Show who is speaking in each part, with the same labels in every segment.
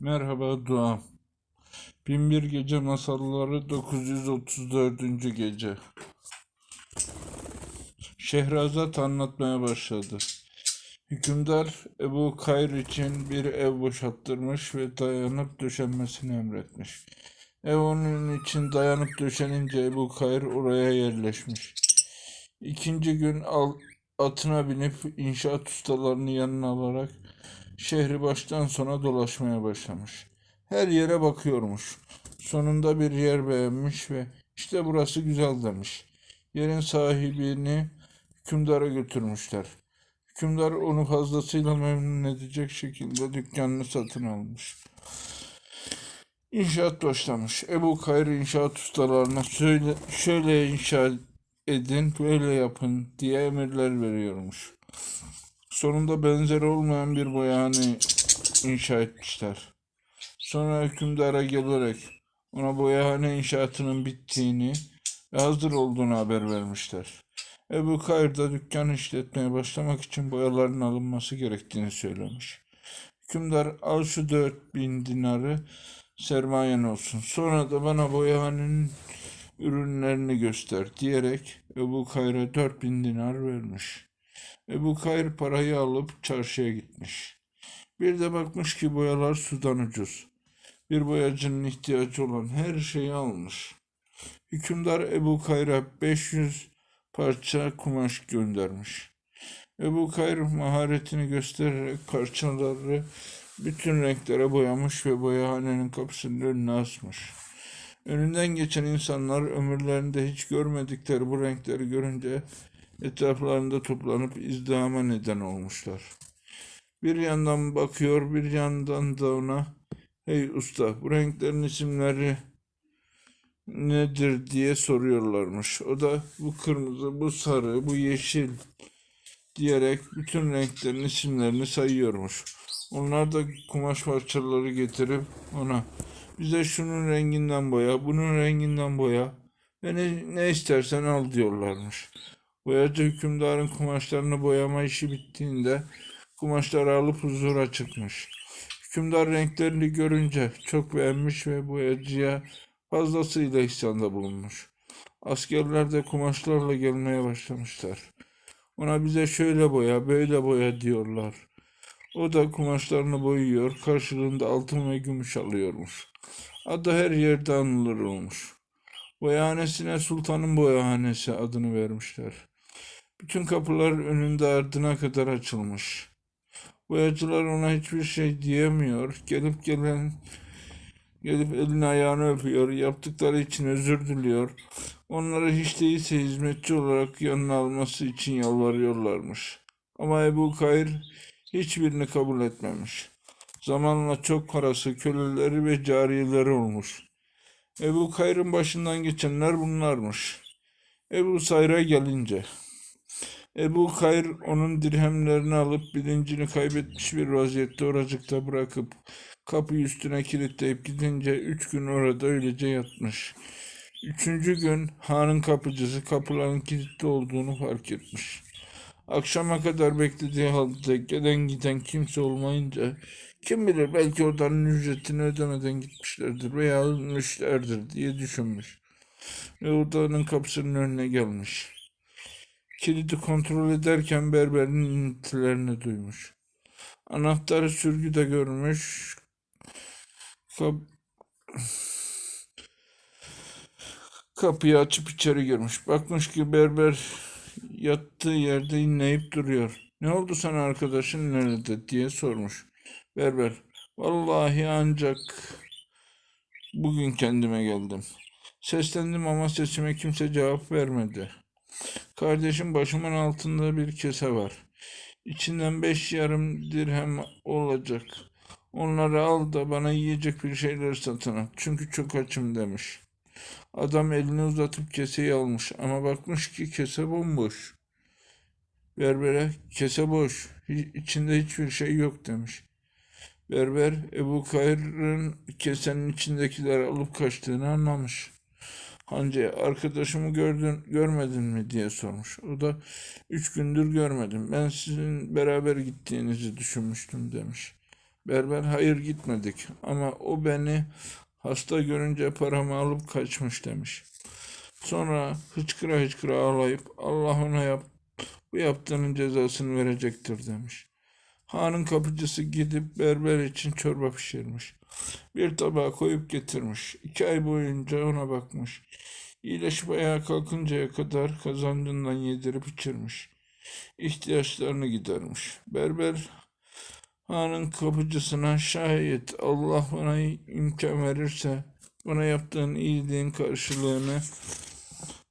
Speaker 1: Merhaba Dua. Binbir Gece Masalları 934. Gece. Şehrazat anlatmaya başladı. Hükümdar Ebu Kayr için bir ev boşalttırmış ve dayanıp döşenmesini emretmiş. Ev onun için dayanıp döşenince Ebu Kayr oraya yerleşmiş. İkinci gün al, atına binip inşaat ustalarını yanına alarak şehri baştan sona dolaşmaya başlamış. Her yere bakıyormuş. Sonunda bir yer beğenmiş ve işte burası güzel demiş. Yerin sahibini hükümdara götürmüşler. Hükümdar onu fazlasıyla memnun edecek şekilde dükkanını satın almış. İnşaat başlamış. Ebu Kayr inşaat ustalarına söyle, şöyle inşa edin, böyle yapın diye emirler veriyormuş. Sonunda benzeri olmayan bir boyahane inşa etmişler. Sonra hükümdara gelerek ona boyahane inşaatının bittiğini ve hazır olduğunu haber vermişler. Ebu Kayr da dükkan işletmeye başlamak için boyaların alınması gerektiğini söylemiş. Hükümdar al şu dört bin dinarı sermayen olsun. Sonra da bana boyahanenin ürünlerini göster diyerek Ebu Kayr'a dört bin dinar vermiş. Ebu Kayr parayı alıp çarşıya gitmiş. Bir de bakmış ki boyalar sudan ucuz. Bir boyacının ihtiyacı olan her şeyi almış. Hükümdar Ebu Kayr'a 500 parça kumaş göndermiş. Ebu Kayr maharetini göstererek parçaları bütün renklere boyamış ve boyahanenin kapısının önüne asmış. Önünden geçen insanlar ömürlerinde hiç görmedikleri bu renkleri görünce etraflarında toplanıp izdihama neden olmuşlar. Bir yandan bakıyor, bir yandan da ona "Hey usta, bu renklerin isimleri nedir?" diye soruyorlarmış. O da bu kırmızı, bu sarı, bu yeşil diyerek bütün renklerin isimlerini sayıyormuş. Onlar da kumaş parçaları getirip ona bize şunun renginden boya, bunun renginden boya ve ne, ne istersen al diyorlarmış. Boyacı hükümdarın kumaşlarını boyama işi bittiğinde kumaşları alıp huzura çıkmış. Hükümdar renklerini görünce çok beğenmiş ve boyacıya fazlasıyla ihsanda bulunmuş. Askerler de kumaşlarla gelmeye başlamışlar. Ona bize şöyle boya, böyle boya diyorlar. O da kumaşlarını boyuyor, karşılığında altın ve gümüş alıyormuş. Adı her yerde anılır olmuş. Boyahanesine Sultanın Boyahanesi adını vermişler. Bütün kapılar önünde ardına kadar açılmış. Boyacılar ona hiçbir şey diyemiyor. Gelip gelen gelip elini ayağını öpüyor. Yaptıkları için özür diliyor. Onları hiç değilse hizmetçi olarak yanına alması için yalvarıyorlarmış. Ama Ebu Kayr hiçbirini kabul etmemiş. Zamanla çok parası, köleleri ve cariyeleri olmuş. Ebu Kayr'ın başından geçenler bunlarmış. Ebu Sayr'a gelince, Ebu Kayr onun dirhemlerini alıp bilincini kaybetmiş bir vaziyette oracıkta bırakıp kapıyı üstüne kilitleyip gidince üç gün orada öylece yatmış. Üçüncü gün hanın kapıcısı kapıların kilitli olduğunu fark etmiş. Akşama kadar beklediği halde gelen giden kimse olmayınca kim bilir belki odanın ücretini ödemeden gitmişlerdir veya ölmüşlerdir diye düşünmüş. Ve odanın kapısının önüne gelmiş. Kilidi kontrol ederken berberin iniltilerini duymuş. Anahtarı sürgüde görmüş. Kap... Kapıyı açıp içeri girmiş. Bakmış ki berber yattığı yerde inleyip duruyor. Ne oldu sana arkadaşın nerede diye sormuş. Berber, vallahi ancak bugün kendime geldim. Seslendim ama sesime kimse cevap vermedi. Kardeşim başımın altında bir kese var. İçinden beş yarım dirhem olacak. Onları al da bana yiyecek bir şeyler satın al. Çünkü çok açım demiş. Adam elini uzatıp keseyi almış ama bakmış ki kese bomboş. Berbere kese boş, içinde hiçbir şey yok demiş. Berber Ebu Kayr'ın kesenin içindekileri alıp kaçtığını anlamış. Hancı arkadaşımı gördün, görmedin mi diye sormuş. O da üç gündür görmedim. Ben sizin beraber gittiğinizi düşünmüştüm demiş. Berber hayır gitmedik ama o beni hasta görünce paramı alıp kaçmış demiş. Sonra hıçkıra hıçkıra ağlayıp Allah ona yap, bu yaptığının cezasını verecektir demiş. Hanın kapıcısı gidip berber için çorba pişirmiş. Bir tabağa koyup getirmiş. İki ay boyunca ona bakmış. İyileşip ayağa kalkıncaya kadar kazancından yedirip içirmiş. İhtiyaçlarını gidermiş. Berber hanın kapıcısına şayet Allah bana imkan verirse bana yaptığın iyiliğin karşılığını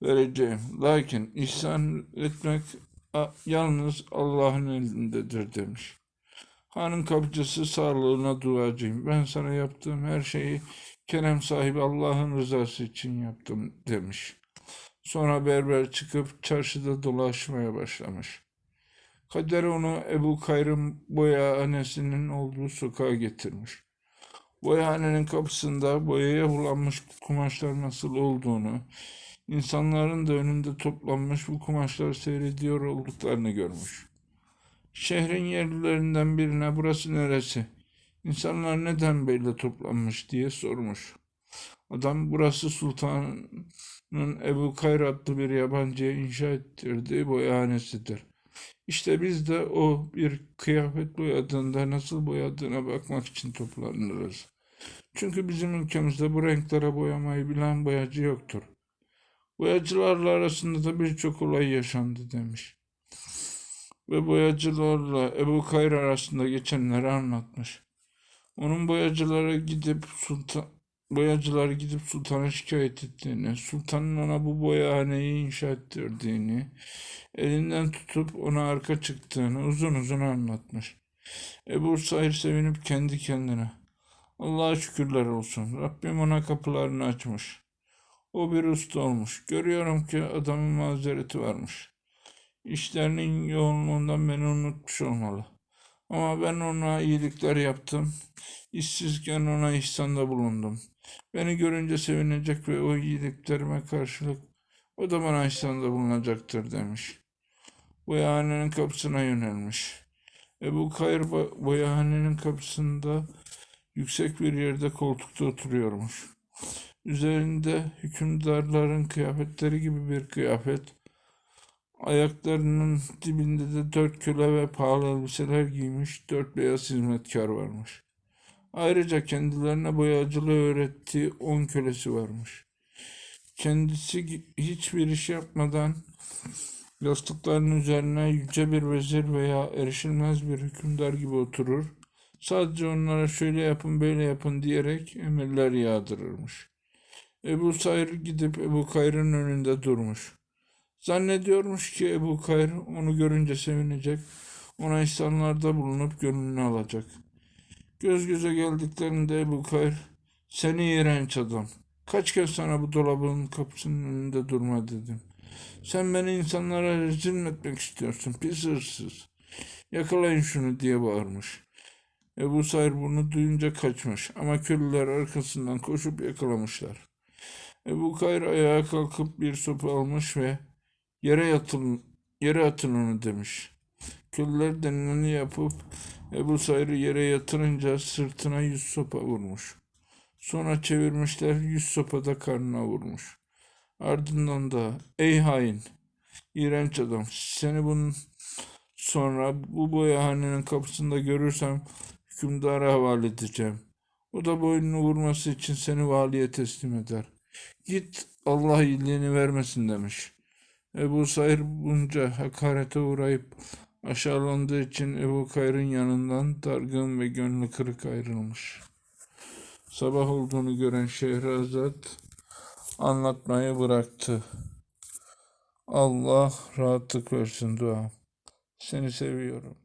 Speaker 1: vereceğim. Lakin ihsan etmek yalnız Allah'ın elindedir demiş. Hanın kapıcısı sağlığına duacıyım. Ben sana yaptığım her şeyi kerem sahibi Allah'ın rızası için yaptım demiş. Sonra berber çıkıp çarşıda dolaşmaya başlamış. Kader onu Ebu Kayr'ın boyahanesinin olduğu sokağa getirmiş. Boyahanenin kapısında boyaya bulanmış kumaşlar nasıl olduğunu, insanların da önünde toplanmış bu kumaşları seyrediyor olduklarını görmüş. Şehrin yerlilerinden birine burası neresi? İnsanlar neden böyle toplanmış diye sormuş. Adam burası sultanın Ebu Kayr adlı bir yabancıya inşa ettirdiği boyahanesidir. İşte biz de o bir kıyafet boyadığında nasıl boyadığına bakmak için toplanırız. Çünkü bizim ülkemizde bu renklere boyamayı bilen boyacı yoktur. Boyacılarla arasında da birçok olay yaşandı demiş. Ve boyacılarla Ebu Kayr arasında geçenleri anlatmış. Onun boyacılara gidip sultan boyacılar gidip sultana şikayet ettiğini, sultanın ona bu boyahaneyi inşa ettirdiğini, elinden tutup ona arka çıktığını uzun uzun anlatmış. Ebu Said sevinip kendi kendine, Allah'a şükürler olsun, Rabbim ona kapılarını açmış. O bir usta olmuş. Görüyorum ki adamın mazereti varmış. İşlerinin yoğunluğundan beni unutmuş olmalı. Ama ben ona iyilikler yaptım. İşsizken ona ihsanda bulundum. Beni görünce sevinecek ve o iyiliklerime karşılık o da bana ihsanda bulunacaktır demiş. Boyahanenin kapısına yönelmiş. Ebu Kayr bo- boyahanenin kapısında yüksek bir yerde koltukta oturuyormuş. Üzerinde hükümdarların kıyafetleri gibi bir kıyafet, ayaklarının dibinde de dört köle ve pahalı elbiseler giymiş dört beyaz hizmetkar varmış. Ayrıca kendilerine boyacılığı öğrettiği on kölesi varmış. Kendisi hiçbir iş yapmadan yastıklarının üzerine yüce bir vezir veya erişilmez bir hükümdar gibi oturur. Sadece onlara şöyle yapın böyle yapın diyerek emirler yağdırırmış. Ebu Sayr gidip Ebu Kayr'ın önünde durmuş. Zannediyormuş ki Ebu Kayr onu görünce sevinecek, ona ihsanlarda bulunup gönlünü alacak. Göz göze geldiklerinde Ebu Kayr, seni iğrenç adam, kaç kez sana bu dolabın kapısının önünde durma dedim. Sen beni insanlara rezil etmek istiyorsun, pis hırsız. Yakalayın şunu diye bağırmış. Ebu Sayr bunu duyunca kaçmış ama köylüler arkasından koşup yakalamışlar. Ebu Kayr ayağa kalkıp bir sopa almış ve yere yatın, yere atın onu demiş. Köylüler denileni yapıp Ebu Sayr'ı yere yatırınca sırtına yüz sopa vurmuş. Sonra çevirmişler yüz sopa da karnına vurmuş. Ardından da ey hain, iğrenç adam seni bunun sonra bu boyahanenin kapısında görürsem hükümdara havale edeceğim. O da boynunu vurması için seni valiye teslim eder. Git Allah iyiliğini vermesin demiş. Ebu Sayr bunca hakarete uğrayıp aşağılandığı için Ebu Kayr'ın yanından dargın ve gönlü kırık ayrılmış. Sabah olduğunu gören Şehrazat anlatmayı bıraktı. Allah rahatlık versin dua. Seni seviyorum.